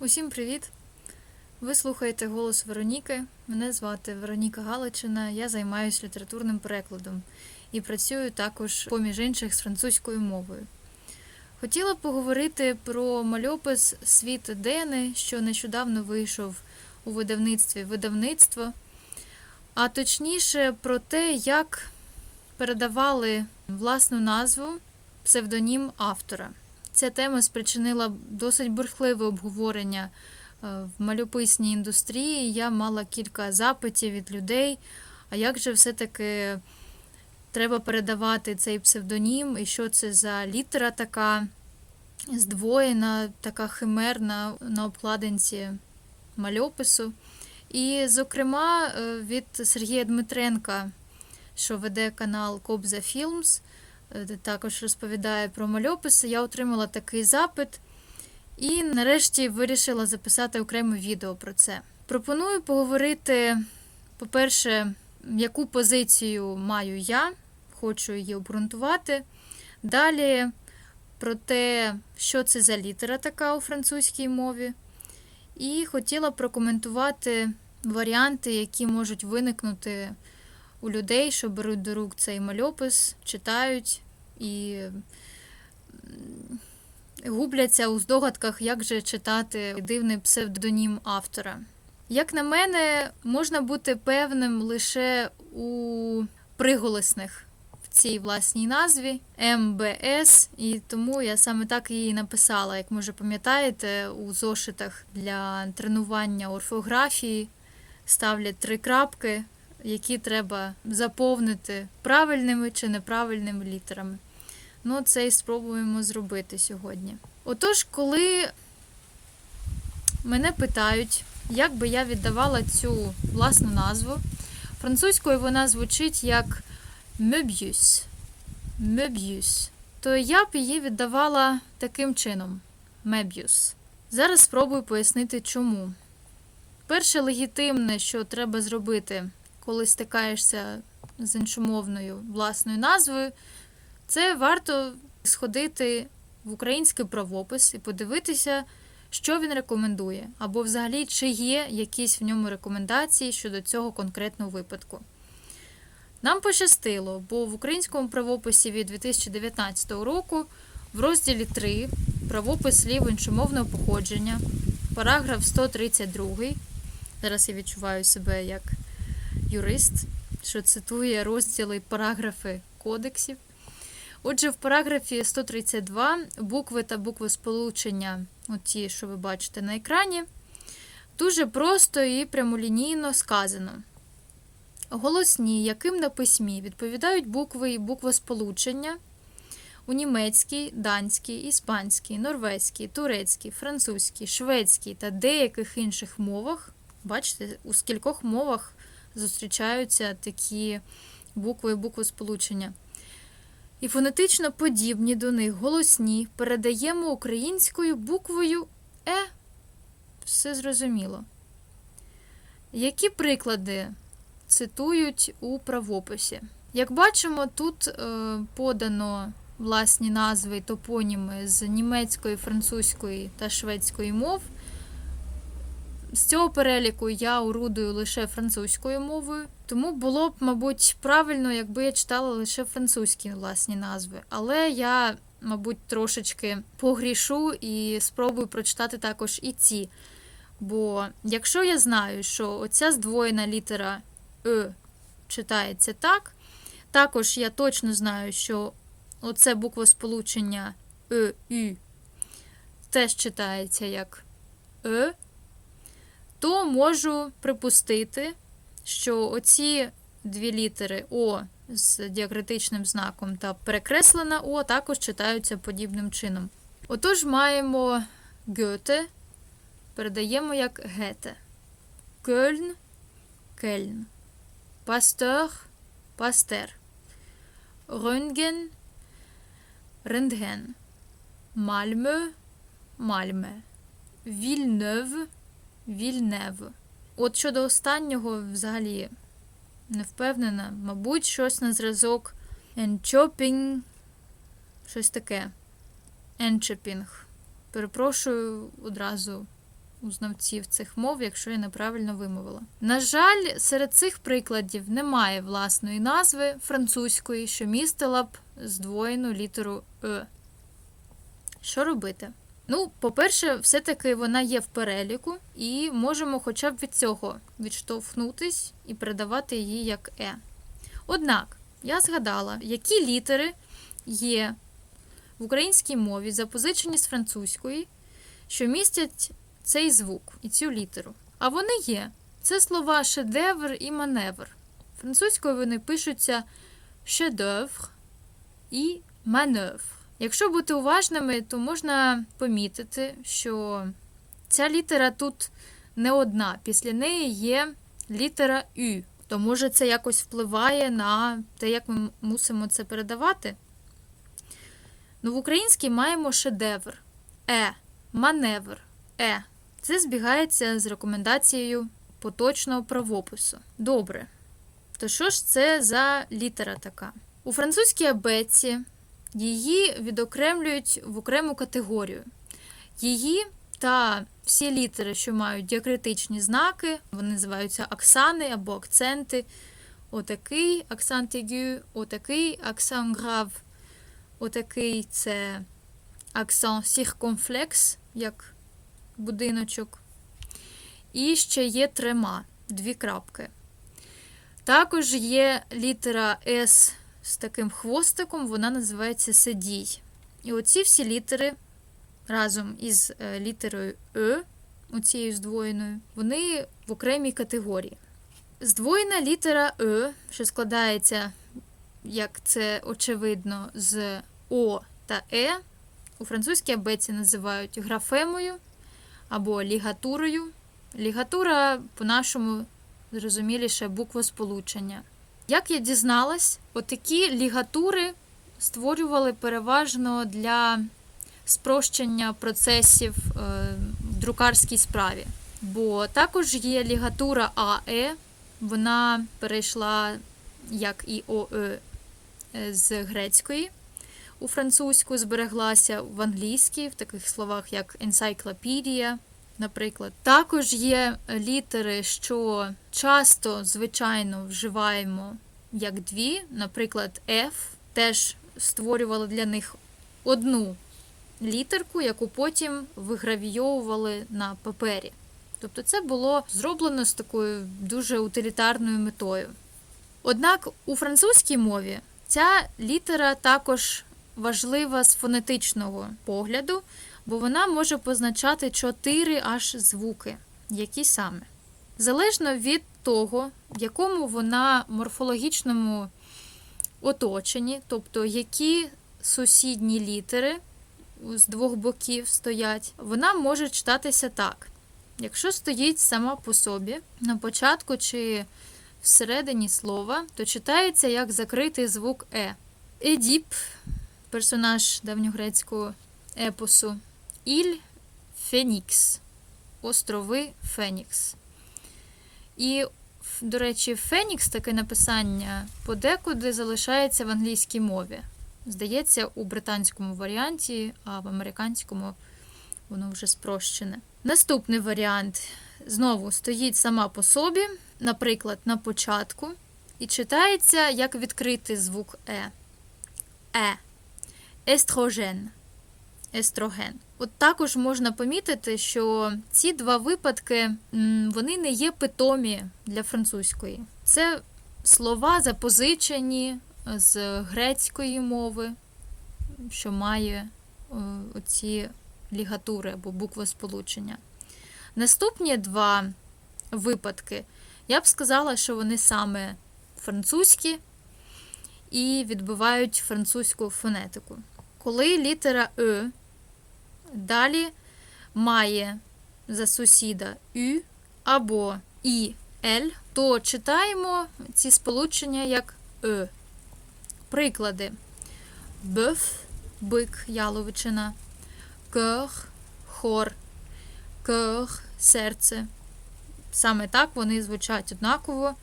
Усім привіт! Ви слухаєте голос Вероніки. Мене звати Вероніка Галичина. Я займаюся літературним перекладом і працюю також, поміж інших, з французькою мовою. Хотіла б поговорити про мальопис Світ Дени, що нещодавно вийшов у видавництві видавництво, а точніше про те, як передавали власну назву псевдонім автора. Ця тема спричинила досить бурхливе обговорення е, в мальописній індустрії. Я мала кілька запитів від людей. А як же все-таки треба передавати цей псевдонім, і що це за літера така здвоєна, така химерна на обкладинці мальопису? І, зокрема, е, від Сергія Дмитренка, що веде канал Кобза Філмс, також розповідає про мальописи. Я отримала такий запит і нарешті вирішила записати окреме відео про це. Пропоную поговорити, по-перше, яку позицію маю я, хочу її обґрунтувати. Далі про те, що це за літера така у французькій мові. І хотіла прокоментувати варіанти, які можуть виникнути у людей, що беруть до рук цей мальопис, читають і губляться у здогадках, як же читати дивний псевдонім автора. Як на мене, можна бути певним лише у приголосних в цій власній назві МБС, і тому я саме так її написала. Як може пам'ятаєте, у зошитах для тренування орфографії ставлять три крапки, які треба заповнити правильними чи неправильними літерами. Ну, це і спробуємо зробити сьогодні. Отож, коли мене питають, як би я віддавала цю власну назву, французькою вона звучить як Möbius. Möbius. То я б її віддавала таким чином: Мебіус. Зараз спробую пояснити, чому. Перше легітимне, що треба зробити, коли стикаєшся з іншомовною власною назвою, це варто сходити в український правопис і подивитися, що він рекомендує, або взагалі чи є якісь в ньому рекомендації щодо цього конкретного випадку. Нам пощастило, бо в українському правописі від 2019 року в розділі 3 правопис слів іншомовного походження, параграф 132. Зараз я відчуваю себе як юрист, що цитує розділи параграфи кодексів. Отже, в параграфі 132 букви та букви сполучення, ті, що ви бачите на екрані, дуже просто і прямолінійно сказано. Голосні, яким на письмі відповідають букви і буквосполучення у німецькій, данській, іспанській, норвезькій, турецькій, французькій, шведській та деяких інших мовах. Бачите, у скількох мовах зустрічаються такі букви і буквосполучення. І фонетично подібні до них голосні передаємо українською буквою Е. Все зрозуміло. Які приклади цитують у правописі? Як бачимо, тут е, подано власні назви і топоніми з німецької, французької та шведської мов. З цього переліку я орудую лише французькою мовою, тому було б, мабуть, правильно, якби я читала лише французькі власні назви. Але я, мабуть, трошечки погрішу і спробую прочитати також і ці. Бо якщо я знаю, що оця здвоєна літера Е читається так, також я точно знаю, що оце буквосполучення Е, Ю теж читається як Е то можу припустити, що оці дві літери О з діакритичним знаком та перекреслена О також читаються подібним чином. Отож, маємо Гьоте, передаємо як Гете, Кельн, Кельн, Пастер, Пастер, Рöntgen, Рентген, Мальме, Мальме, Вільнев, Вільнев. От щодо останнього, взагалі, не впевнена, мабуть, щось на зразок Енчопінг, щось таке. Енчепінг. Перепрошую одразу у знавців цих мов, якщо я неправильно вимовила. На жаль, серед цих прикладів немає власної назви французької, що містила б здвоєну літеру Е. Що робити? Ну, по-перше, все-таки вона є в переліку, і можемо хоча б від цього відштовхнутись і передавати її як Е. Однак, я згадала, які літери є в українській мові, запозичені з французької, що містять цей звук і цю літеру. А вони є. Це слова шедевр і маневр. Французькою вони пишуться шедевр і маневр. Якщо бути уважними, то можна помітити, що ця літера тут не одна. Після неї є літера Ю. То може це якось впливає на те, як ми мусимо це передавати? Ну, в українській маємо шедевр, е, маневр, е. Це збігається з рекомендацією поточного правопису. Добре. То що ж це за літера така? У французькій абетці її відокремлюють в окрему категорію. Її та всі літери, що мають діакритичні знаки, вони називаються аксани або акценти. Отакий акцент ігю, отакий акцент грав, отакий це акцент сіркомфлекс, як будиночок. І ще є трема, дві крапки. Також є літера С з таким хвостиком, вона називається седій. І оці всі літери разом із е, літерою Е, оцією здвоєною, вони в окремій категорії. Здвоєна літера Е, що складається, як це очевидно, з О та Е, у французькій абеці називають графемою або лігатурою. Лігатура, по-нашому, зрозуміліше, буквосполучення. Як я дізналась, отакі лігатури створювали переважно для спрощення процесів е, в друкарській справі. Бо також є лігатура АЕ, вона перейшла як і ОЕ е, з грецької у французьку, збереглася в англійській, в таких словах, як енциклопедія, наприклад. Також є літери, що часто, звичайно, вживаємо як дві, наприклад, F, теж створювали для них одну літерку, яку потім вигравійовували на папері. Тобто це було зроблено з такою дуже утилітарною метою. Однак у французькій мові ця літера також важлива з фонетичного погляду, бо вона може позначати чотири аж звуки, які саме. Залежно від того, в якому вона морфологічному оточенні, тобто які сусідні літери з двох боків стоять, вона може читатися так. Якщо стоїть сама по собі, на початку чи всередині слова, то читається як закритий звук Е. Едіп, персонаж давньогрецького епосу, Іль Фенікс, острови Фенікс. І, до речі, Фенікс таке написання подекуди залишається в англійській мові. Здається, у британському варіанті, а в американському воно вже спрощене. Наступний варіант знову стоїть сама по собі, наприклад, на початку, і читається як відкритий звук Е. Е. Естроген. Естроген. От також можна помітити, що ці два випадки вони не є питомі для французької. Це слова запозичені з грецької мови, що має оці лігатури або буквосполучення. Наступні два випадки, я б сказала, що вони саме французькі і відбивають французьку фонетику. Коли літера Е далі має за сусіда Ю або І Л, то читаємо ці сполучення як Е. Приклади: биф, бик, яловичина, кер, хор, кер, серце. Саме так вони звучать однаково.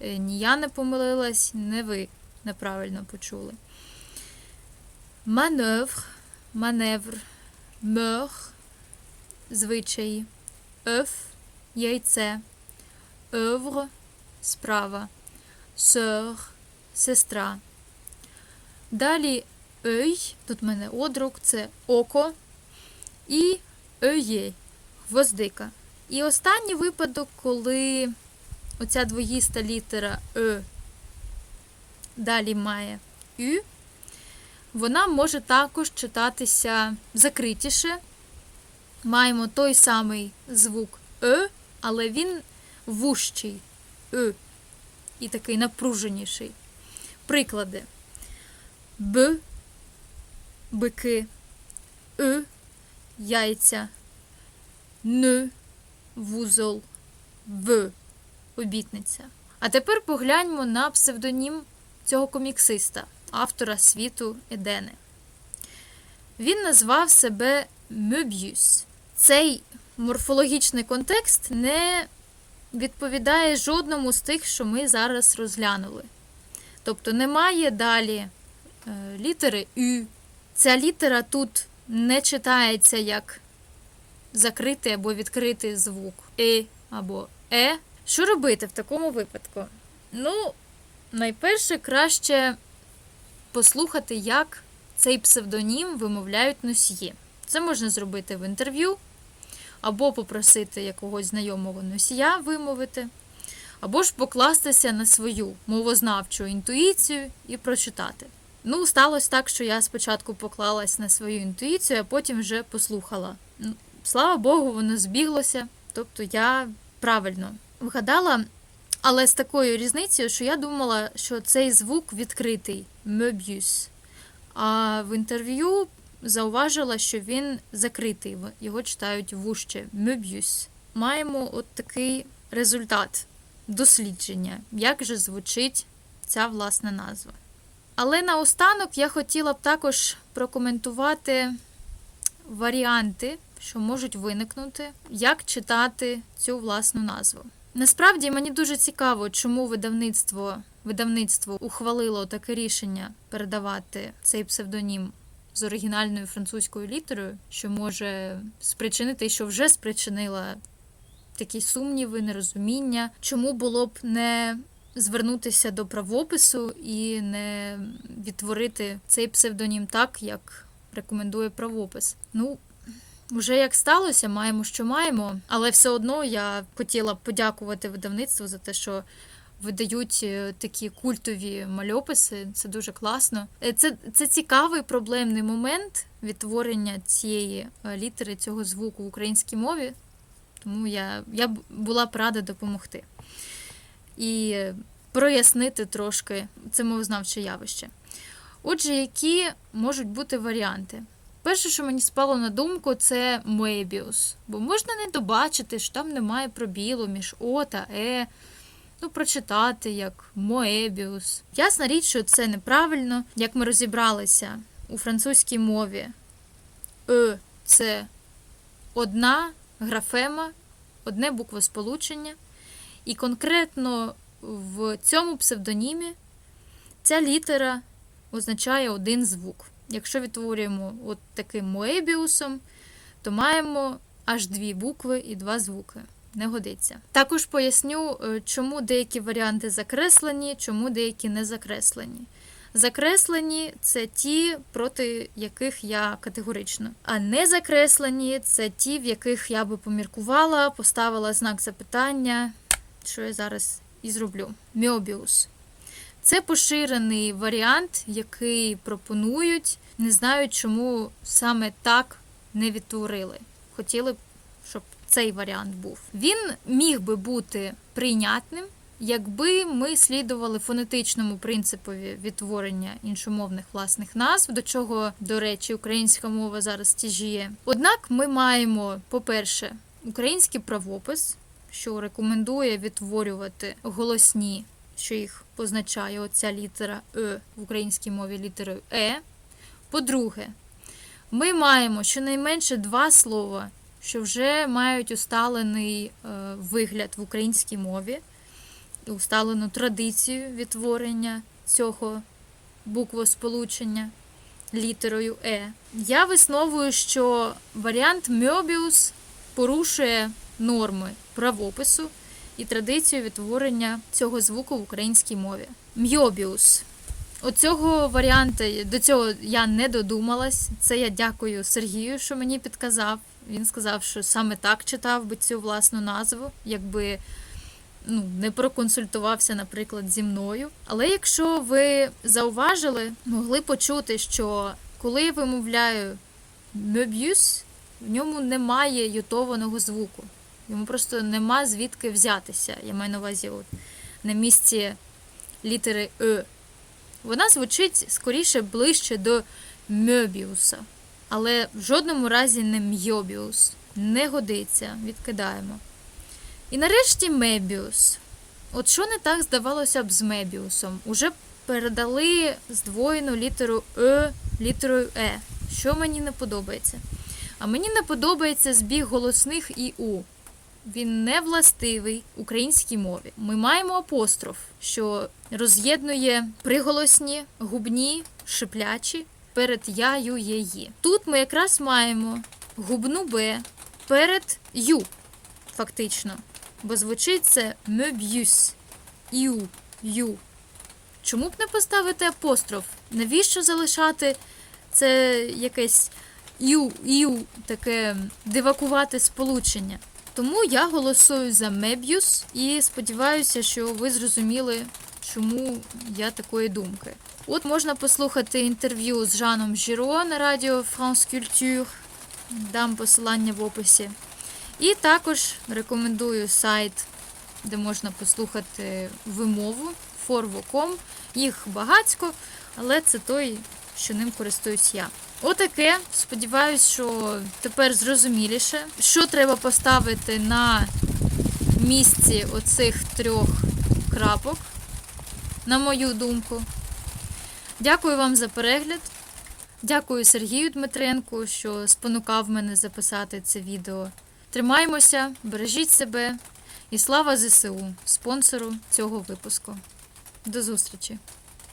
Е, ні я не помилилась, не ви неправильно почули. Маневр, маневр, мех, звичаї, œuf – яйце, œuvre – справа, sœur – сестра. Далі œil, тут в мене одрук, це око, і œillet – гвоздика. І останній випадок, коли оця двоїста літера Е далі має Ю, вона може також читатися закритіше. Маємо той самий звук Е, але він вущий Е і такий напруженіший. Приклади. Б, бики, Е, яйця, Н, вузол, В, обітниця. А тепер погляньмо на псевдонім цього коміксиста, автора світу Едени. Він назвав себе Меб'юс. Цей морфологічний контекст не відповідає жодному з тих, що ми зараз розглянули. Тобто немає далі е, літери Ю. Ця літера тут не читається як закритий або відкритий звук Е або Е. Що робити в такому випадку? Ну, найперше, краще послухати, як цей псевдонім вимовляють носії. Це можна зробити в інтерв'ю, або попросити якогось знайомого носія вимовити, або ж покластися на свою мовознавчу інтуїцію і прочитати. Ну, сталося так, що я спочатку поклалась на свою інтуїцію, а потім вже послухала. Слава Богу, воно збіглося. Тобто я правильно вгадала, але з такою різницею, що я думала, що цей звук відкритий Möbius. А в інтерв'ю зауважила, що він закритий, його читають вуще Möbius. Маємо от такий результат дослідження, як же звучить ця власна назва. Але наостанок я хотіла б також прокоментувати варіанти, що можуть виникнути, як читати цю власну назву. Насправді мені дуже цікаво, чому видавництво, видавництво ухвалило таке рішення передавати цей псевдонім з оригінальною французькою літерою, що може спричинити, що вже спричинила такі сумніви, нерозуміння, чому було б не звернутися до правопису і не відтворити цей псевдонім так, як рекомендує правопис. Ну, вже як сталося, маємо, що маємо, але все одно я хотіла подякувати видавництву за те, що видають е, такі культові мальописи. Це дуже класно. Е, Це, це цікавий проблемний момент відтворення цієї е, літери, цього звуку в українській мові. Тому я, я була б рада допомогти і прояснити трошки це мовознавче явище. Отже, які можуть бути варіанти? Перше, що мені спало на думку, це Moebius. Бо можна не добачити, що там немає пробілу між О та Е. Ну, прочитати як Moebius. Ясна річ, що це неправильно. Як ми розібралися у французькій мові, Е це одна графема, одне буквосполучення. І конкретно в цьому псевдонімі ця літера означає один звук. Якщо відтворюємо от таким моебіусом, то маємо аж дві букви і два звуки. Не годиться. Також поясню, е, чому деякі варіанти закреслені, чому деякі не закреслені. Закреслені це ті, проти яких я категорично. А не закреслені це ті, в яких я би поміркувала, поставила знак запитання, що я зараз і зроблю. Мьобіус. Це поширений варіант, який пропонують. Не знаю, чому саме так не відтворили. Хотіли б, щоб цей варіант був. Він міг би бути прийнятним, якби ми слідували фонетичному принципові відтворення іншомовних власних назв, до чого, до речі, українська мова зараз тяжіє. Однак ми маємо, по-перше, український правопис, що рекомендує відтворювати голосні що їх позначає оця літера Е в українській мові літерою Е. По-друге, ми маємо щонайменше два слова, що вже мають усталений е, вигляд в українській мові, усталену традицію відтворення цього буквосполучення літерою Е. Я висновую, що варіант Мьобіус порушує норми правопису і традицію відтворення цього звуку в українській мові. Мьобіус. Оцього варіанту до цього я не додумалась. Це я дякую Сергію, що мені підказав. Він сказав, що саме так читав би цю власну назву, якби ну, не проконсультувався, наприклад, зі мною. Але якщо ви зауважили, могли почути, що коли я вимовляю Möbius, в ньому немає ютованого звуку. Йому просто нема звідки взятися. Я маю на увазі от, на місці літери Е. Вона звучить скоріше ближче до Мьобіуса. Але в жодному разі не Мьобіус. Не годиться, відкидаємо. І нарешті Мебіус. От що не так здавалося б з Мебіусом? Уже передали здвоєну літеру Е літерою Е. Що мені не подобається? А мені не подобається збіг голосних і У. Він не властивий українській мові. Ми маємо апостроф, що роз'єднує приголосні, губні, шиплячі перед я, ю, є, ї. Тут ми якраз маємо губну Б перед ю, фактично. Бо звучить це меб'юс, іу, ю. Чому б не поставити апостроф? Навіщо залишати це якесь ю, ю, таке дивакувати сполучення? Тому я голосую за Меб'юс і сподіваюся, що ви зрозуміли, чому я такої думки. От можна послухати інтерв'ю з Жаном Жіро на радіо France Culture, дам посилання в описі. І також рекомендую сайт, де можна послухати вимову Forvo.com. Їх багацько, але це той, що ним користуюсь я. Отаке. Сподіваюсь, що тепер зрозуміліше, що треба поставити на місці оцих трьох крапок, на мою думку. Дякую вам за перегляд. Дякую Сергію Дмитренку, що спонукав мене записати це відео. Тримаймося, бережіть себе і слава ЗСУ, спонсору цього випуску. До зустрічі!